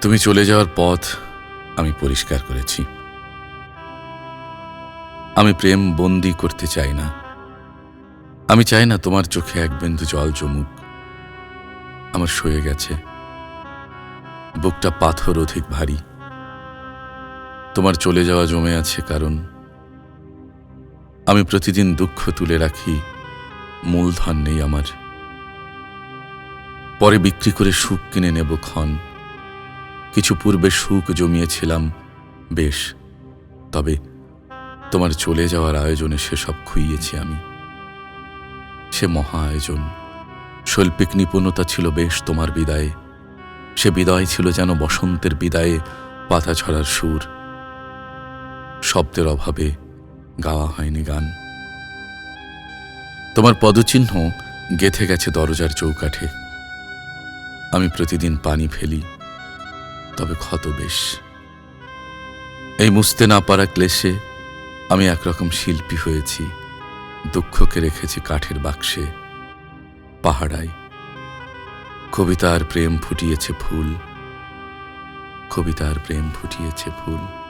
তুমি চলে যাওয়ার পথ আমি পরিষ্কার করেছি। আমি প্রেম বন্দি করতে চাই না। আমি চাই না তোমার চোখে এক বিন্দু জল জমুক। আমার সয়ে গেছে। বুকটা পাথর অধিক ভারী। তোমার চলে যাওয়া জমে আছে কারণ আমি প্রতিদিন দুঃখ তুলে রাখি। মূলধন নেই আমার। পরে বিক্রি করে সুখ কিনে নেব ক্ষণ। কিছু পূর্বে সুখ জমিয়েছিলাম, বেশ। তবে তোমার চলে যাওয়ার আয়োজনে সেসব খুইয়েছি আমি। সে মহা আয়োজন। শৈল্পিক নিপুণতা ছিল বেশ তোমার বিদায়ে। সে বিদায় ছিল যেন বসন্তের বিদায়ে পাতা ছড়ার সুর। শব্দের অভাবে গাওয়া হয়নি গান। তোমার পদচিহ্ন গেথে গেছে দরজার চৌকাঠে। আমি প্রতিদিন পানি ফেলি। তবে ক্ষত বেশ। এই মুছতে না পারা ক্লেশে আমি একরকম শিল্পী হয়েছি, দুঃখকে রেখেছি কাঠের বাক্সে, পাহাড়ায়। কবিতার প্রেম ফুটিয়েছে ফুল, কবিতার প্রেম ফুটিয়েছে ফুল।